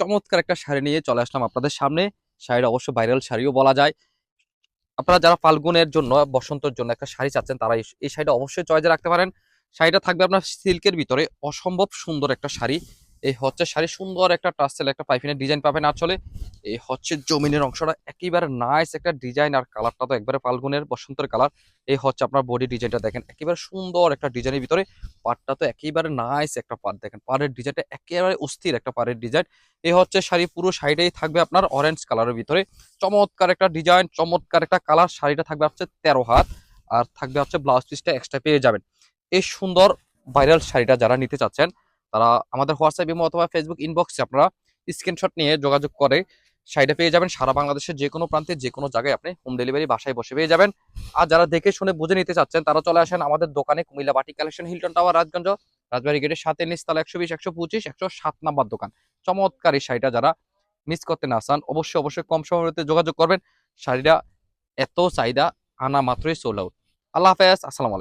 চমৎকার একটা শাড়ি নিয়ে চলে আসলাম আপনাদের সামনে। শাড়িটা অবশ্য ভাইরাল শাড়িও বলা যায়। আপনারা যারা ফাল্গুনের জন্য, বসন্তের জন্য একটা শাড়ি চাচ্ছেন, তারা এই শাড়িটা অবশ্যই চয়েজে রাখতে পারেন। শাড়িটা থাকবে আপনার সিল্কের ভিতরে। অসম্ভব সুন্দর একটা শাড়ি। এই হচ্ছে শাড়ি সুন্দর একটা টাসেল একটা পাইপিনের ডিজাইন পাবেন আসলে এই হচ্ছে জমিনের অংশটা একেবারে নাইস একটা ডিজাইন আর কালারটা তো একবারে ফাল্গুনের বসন্তের কালার এই হচ্ছে আপনার বডি ডিজাইনটা দেখেন, একেবারে সুন্দর একটা ডিজাইনের ভিতরে। পাটটা তো একেবারে নাইস একটা পাট দেখেন, পাড়ের ডিজাইনটা একেবারে অস্থির একটা পাড়ের ডিজাইন এই হচ্ছে শাড়ি পুরো শাড়িটাই থাকবে আপনার অরেঞ্জ কালারের ভিতরে। চমৎকার একটা ডিজাইন চমৎকার একটা কালার শাড়িটা থাকবে হচ্ছে তেরো হাত, আর থাকবে হচ্ছে ব্লাউজ পিসটা এক্সট্রা পেয়ে যাবেন। এই সুন্দর ভাইরাল শাড়িটা যারা নিতে চাচ্ছেন তারা আমাদের হোয়াটসঅ্যাপ, ইমো অথবা ফেসবুক ইনবক্সে আপনারা স্ক্রিনশট নিয়ে যোগাযোগ করে শাড়িটা পেয়ে যাবেন। সারা বাংলাদেশের যে কোনো প্রান্তে, যে কোনো জায়গায় আপনি হোম ডেলিভারি বাসায় বসে পেয়ে যাবেন। আর যারা দেখে শুনে বুঝে নিতে চাচ্ছেন, তারা চলে আসেন আমাদের দোকানে কুমিল্লা বাটি collection Hilton tower Rajganj, Rajbari গেটের সাথে নিচতলা একশো বিশ, একশো পঁচিশ, একশো সাত নাম্বার দোকান। চমৎকার এই শাড়িটা যারা মিস করতে না চান, অবশ্যই অবশ্যই কম সময়তে যোগাযোগ করবেন। শাড়িটা এত চাহিদা, আনা মাত্রই সোল আউট আল্লাহ হাফেজ, আসসালামু আলাইকুম।